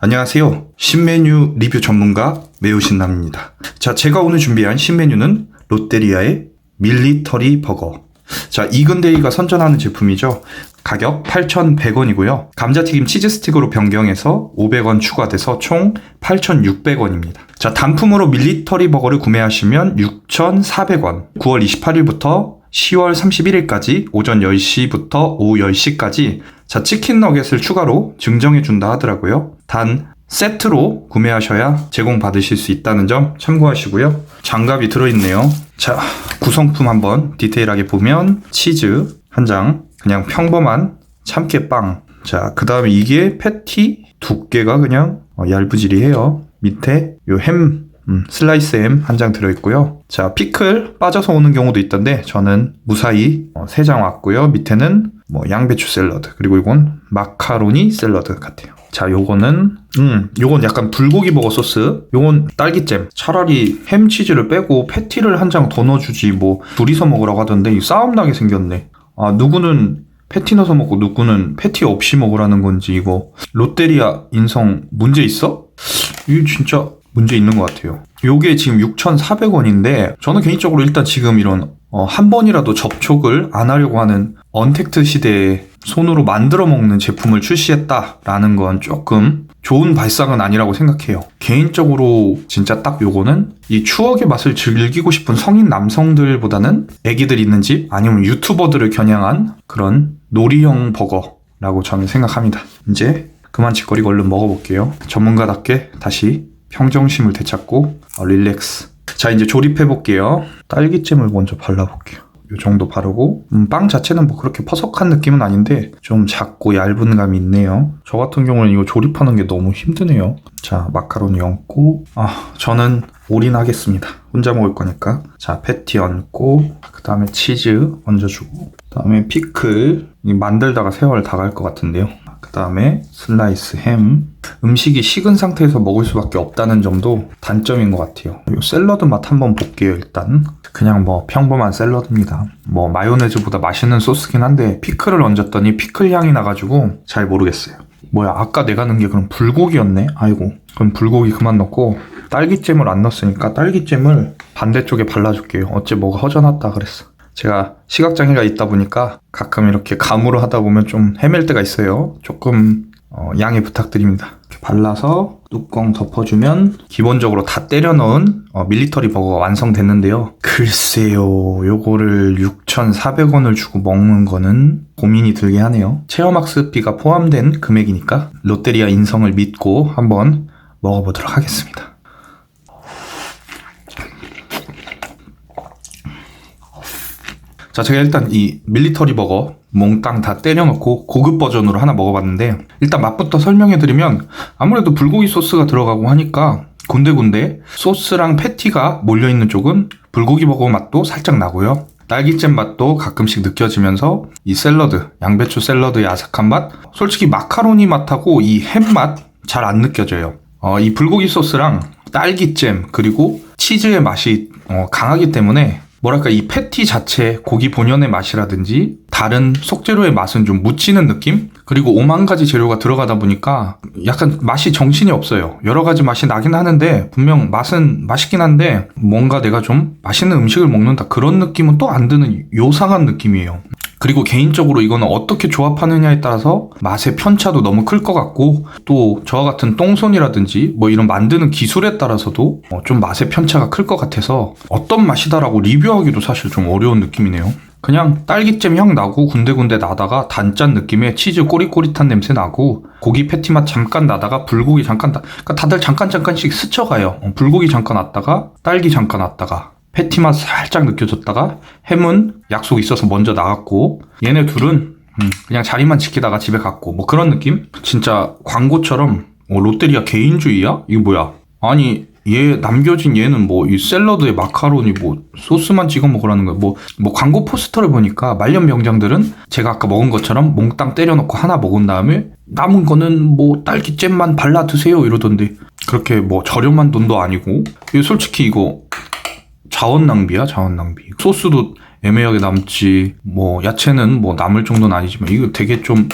안녕하세요. 신메뉴 리뷰 전문가 매우 신남입니다. 자, 제가 오늘 준비한 신메뉴는 롯데리아의 밀리터리 버거. 자, 이근데이가 선전하는 제품이죠. 가격 8,100원이고요. 감자튀김 치즈 스틱으로 변경해서 500원 추가돼서 총 8,600원입니다. 자, 단품으로 밀리터리 버거를 구매하시면 6,400원. 9월 28일부터 10월 31일까지 오전 10시부터 오후 10시까지 자, 치킨 너겟을 추가로 증정해 준다 하더라고요. 단 세트로 구매하셔야 제공받으실 수 있다는 점 참고하시고요. 장갑이 들어있네요. 자, 구성품 한번 디테일하게 보면 치즈 한 장, 그냥 평범한 참깨빵. 자, 그 다음에 이게 패티 두께가 그냥 어, 얇으지리해요. 밑에 요 햄, 음, 슬라이스 햄 한 장 들어있고요. 자, 피클 빠져서 오는 경우도 있던데 저는 무사히 어, 3장 왔고요. 밑에는 뭐 양배추 샐러드 그리고 이건 마카로니 샐러드 같아요. 자, 요거는 음, 요건 약간 불고기 버거 소스. 요건 딸기잼. 차라리 햄 치즈를 빼고 패티를 한 장 더 넣어 주지 뭐 둘이서 먹으라고 하던데 이 싸움 나게 생겼네. 아, 누구는 패티 넣어서 먹고 누구는 패티 없이 먹으라는 건지 이거 롯데리아 인성 문제 있어? 이거 진짜 문제 있는 것 같아요. 요게 지금 6,400원인데 저는 개인적으로 일단 지금 이런 어, 한 번이라도 접촉을 안 하려고 하는 언택트 시대에 손으로 만들어 먹는 제품을 출시했다라는 건 조금 좋은 발상은 아니라고 생각해요. 개인적으로 진짜 딱 요거는 이 추억의 맛을 즐기고 싶은 성인 남성들보다는 애기들 있는 집 아니면 유튜버들을 겨냥한 그런 놀이형 버거라고 저는 생각합니다. 이제 그만 짓거리고 얼른 먹어볼게요. 전문가답게 다시 평정심을 되찾고 어, 릴렉스. 자 이제 조립해 볼게요. 딸기잼을 먼저 발라볼게요. 요 정도 바르고 음, 빵 자체는 뭐 그렇게 퍼석한 느낌은 아닌데 좀 작고 얇은 감이 있네요. 저 같은 경우는 이거 조립하는 게 너무 힘드네요. 자 마카로니 얹고 아 저는 올인하겠습니다. 혼자 먹을 거니까 자 패티 얹고 그 다음에 치즈 얹어주고 그 다음에 피클 이 만들다가 세월 다 갈 것 같은데요. 그 다음에 슬라이스 햄. 음식이 식은 상태에서 먹을 수밖에 없다는 점도 단점인 것 같아요. 이 샐러드 맛 한번 볼게요 일단. 그냥 뭐 평범한 샐러드입니다. 뭐 마요네즈보다 맛있는 소스긴 한데 피클을 얹었더니 피클 향이 나가지고 잘 모르겠어요. 뭐야 아까 내가 넣은 게 그럼 불고기였네? 아이고 그럼 불고기 그만 넣고 딸기잼을 안 넣었으니까 딸기잼을 반대쪽에 발라줄게요. 어째 뭐가 허전하다 그랬어 제가 시각장애가 있다 보니까 가끔 이렇게 감으로 하다 보면 좀 헤맬 때가 있어요. 조금 어, 양해 부탁드립니다. 발라서 뚜껑 덮어주면 기본적으로 다 때려 넣은 어, 밀리터리 버거가 완성됐는데요. 글쎄요, 요거를 6,400원을 주고 먹는 거는 고민이 들게 하네요. 체험학습비가 포함된 금액이니까 롯데리아 인성을 믿고 한번 먹어보도록 하겠습니다. 자, 제가 일단 이 밀리터리 버거 몽땅 다 때려놓고 고급 버전으로 하나 먹어봤는데 일단 맛부터 설명해드리면 아무래도 불고기 소스가 들어가고 하니까 군데군데 소스랑 패티가 몰려있는 쪽은 불고기 버거 맛도 살짝 나고요. 딸기잼 맛도 가끔씩 느껴지면서 이 샐러드, 양배추 샐러드의 아삭한 맛, 솔직히 마카로니 맛하고 이 햄 맛 잘 안 느껴져요. 어, 이 불고기 소스랑 딸기잼 그리고 치즈의 맛이 어, 강하기 때문에 뭐랄까 이 패티 자체 고기 본연의 맛이라든지 다른 속재료의 맛은 좀 묻히는 느낌? 그리고 오만 가지 재료가 들어가다 보니까 약간 맛이 정신이 없어요. 여러 가지 맛이 나긴 하는데 분명 맛은 맛있긴 한데 뭔가 내가 좀 맛있는 음식을 먹는다 그런 느낌은 또 안 드는 요상한 느낌이에요. 그리고 개인적으로 이거는 어떻게 조합하느냐에 따라서 맛의 편차도 너무 클 것 같고 또 저와 같은 똥손이라든지 뭐 이런 만드는 기술에 따라서도 어, 좀 맛의 편차가 클 것 같아서 어떤 맛이다라고 리뷰하기도 사실 좀 어려운 느낌이네요. 그냥 딸기잼 향 나고 군데군데 나다가 단짠 느낌의 치즈 꼬릿꼬릿한 냄새 나고 고기 패티 맛 잠깐 나다가 불고기 잠깐 나, 그러니까 다들 잠깐 잠깐씩 스쳐가요. 어, 불고기 잠깐 왔다가 딸기 잠깐 왔다가 패티 맛 살짝 느껴졌다가 햄은 약속 있어서 먼저 나갔고 얘네 둘은 음, 그냥 자리만 지키다가 집에 갔고 뭐 그런 느낌? 진짜 광고처럼 어, 롯데리아 개인주의야? 이거 뭐야? 아니 얘 남겨진 얘는 뭐 이 샐러드에 마카로니 뭐 소스만 찍어 먹으라는 거야. 뭐, 뭐 광고 포스터를 보니까 말년 병장들은 제가 아까 먹은 것처럼 몽땅 때려놓고 하나 먹은 다음에 남은 거는 뭐 딸기잼만 발라 드세요 이러던데 그렇게 뭐 저렴한 돈도 아니고 솔직히 이거 자원 낭비야, 자원 낭비. 소스도 애매하게 남지. 뭐 야채는 뭐 남을 정도는 아니지만 이거 되게 좀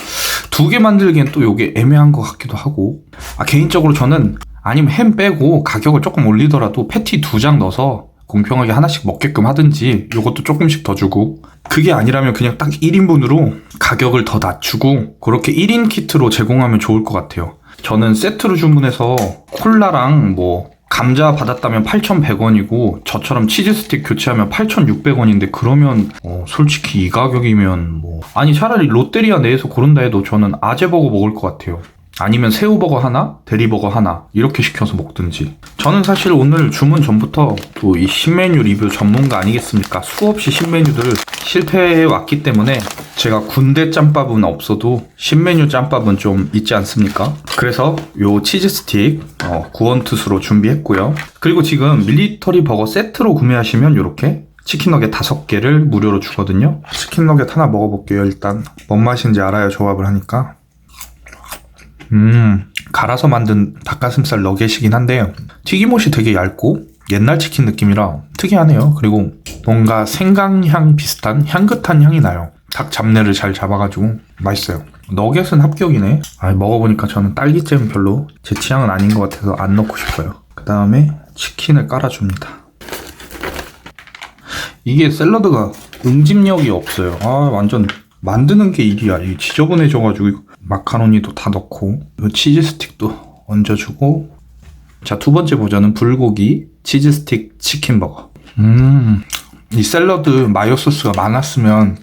두 개 만들기엔 또 요게 애매한 것 같기도 하고. 아 개인적으로 저는 아니면 햄 빼고 가격을 조금 올리더라도 패티 두 장 넣어서 공평하게 하나씩 먹게끔 하든지 요것도 조금씩 더 주고. 그게 아니라면 그냥 딱 1인분으로 가격을 더 낮추고 그렇게 1인 키트로 제공하면 좋을 것 같아요. 저는 세트로 주문해서 콜라랑 뭐 감자 받았다면 8,100원이고 저처럼 치즈 스틱 교체하면 8,600원인데 그러면 어, 솔직히 이 가격이면 뭐 아니 차라리 롯데리아 내에서 고른다 해도 저는 아재버거 먹을 것 같아요. 아니면 새우버거 하나, 대리버거 하나 이렇게 시켜서 먹든지. 저는 사실 오늘 주문 전부터 또 이 신메뉴 리뷰 전문가 아니겠습니까? 수없이 신메뉴들 실패해 왔기 때문에 제가 군대 짬밥은 없어도 신메뉴 짬밥은 좀 있지 않습니까? 그래서 요 치즈 스틱 어, 구원투수로 준비했고요. 그리고 지금 밀리터리 버거 세트로 구매하시면 이렇게 치킨 너겟 다섯 개를 무료로 주거든요. 치킨 너겟 하나 먹어볼게요. 일단 뭔 맛인지 알아야 조합을 하니까. 음, 갈아서 만든 닭가슴살 너겟이긴 한데 튀김옷이 되게 얇고 옛날 치킨 느낌이라 특이하네요. 그리고 뭔가 생강향 비슷한 향긋한 향이 나요. 닭 잡내를 잘 잡아가지고 맛있어요. 너겟은 합격이네. 아, 먹어보니까 저는 딸기잼 별로 제 취향은 아닌 것 같아서 안 넣고 싶어요. 그 다음에 치킨을 깔아줍니다. 이게 샐러드가 응집력이 없어요. 아, 완전 만드는 게 일이야. 이 지저분해져가지고 마카로니도 다 넣고 이 치즈 스틱도 얹어주고 자 두 번째 버전은 불고기 치즈 스틱 치킨 버거. 음, 이 샐러드 마요 소스가 많았으면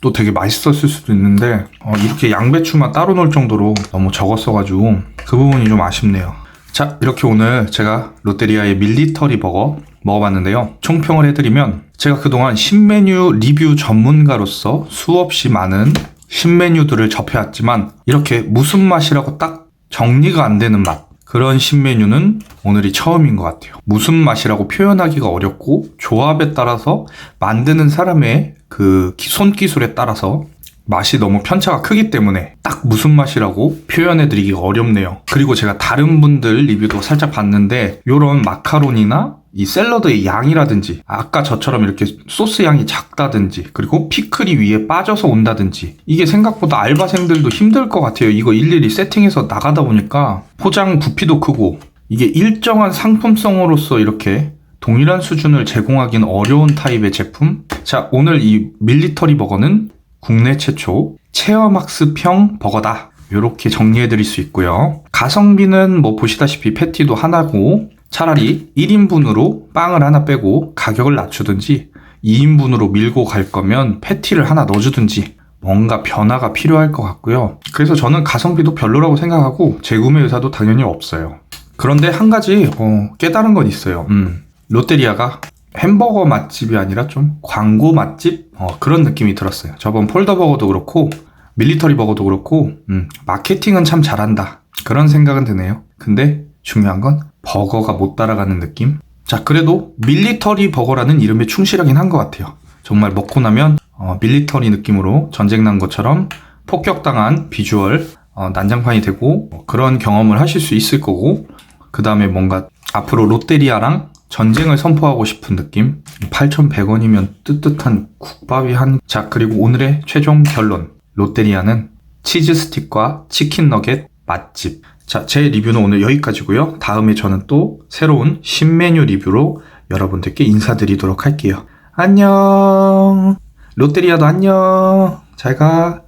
또 되게 맛있었을 수도 있는데 어, 이렇게 양배추만 따로 넣을 정도로 너무 적었어가지고 그 부분이 좀 아쉽네요. 자 이렇게 오늘 제가 롯데리아의 밀리터리 버거 먹어봤는데요. 총평을 해드리면 제가 그동안 신메뉴 리뷰 전문가로서 수없이 많은 신메뉴들을 접해왔지만 이렇게 무슨 맛이라고 딱 정리가 안 되는 맛 그런 신메뉴는 오늘이 처음인 것 같아요. 무슨 맛이라고 표현하기가 어렵고 조합에 따라서 만드는 사람의 그 기- 손기술에 따라서 맛이 너무 편차가 크기 때문에 딱 무슨 맛이라고 표현해드리기가 어렵네요. 그리고 제가 다른 분들 리뷰도 살짝 봤는데 요런 마카로니나 이 샐러드의 양이라든지 아까 저처럼 이렇게 소스 양이 작다든지 그리고 피클이 위에 빠져서 온다든지 이게 생각보다 알바생들도 힘들 것 같아요. 이거 일일이 세팅해서 나가다 보니까 포장 부피도 크고 이게 일정한 상품성으로서 이렇게 동일한 수준을 제공하기는 어려운 타입의 제품. 자, 오늘 이 밀리터리 버거는 국내 최초 체험학습형 버거다. 이렇게 정리해 드릴 수 있고요. 가성비는 뭐 보시다시피 패티도 하나고 차라리 1인분으로 빵을 하나 빼고 가격을 낮추든지 2인분으로 밀고 갈 거면 패티를 하나 넣어주든지 뭔가 변화가 필요할 것 같고요. 그래서 저는 가성비도 별로라고 생각하고 재구매 의사도 당연히 없어요. 그런데 한 가지 어, 깨달은 건 있어요. 음, 롯데리아가 햄버거 맛집이 아니라 좀 광고 맛집 어, 그런 느낌이 들었어요. 저번 폴더버거도 그렇고 밀리터리 버거도 그렇고 음, 마케팅은 참 잘한다 그런 생각은 드네요. 근데 중요한 건 버거가 못 따라가는 느낌. 자 그래도 밀리터리 버거라는 이름에 충실하긴 한 것 같아요. 정말 먹고 나면 어, 밀리터리 느낌으로 전쟁 난 것처럼 폭격당한 비주얼 어, 난장판이 되고 어, 그런 경험을 하실 수 있을 거고 그 다음에 뭔가 앞으로 롯데리아랑 전쟁을 선포하고 싶은 느낌? 8,100원이면 뜨뜻한 국밥이 한 자 그리고 오늘의 최종 결론. 롯데리아는 치즈 스틱과 치킨 너겟 맛집. 자 제 리뷰는 오늘 여기까지고요. 다음에 저는 또 새로운 신메뉴 리뷰로 여러분들께 인사드리도록 할게요. 안녕! 롯데리아도 안녕! 잘 가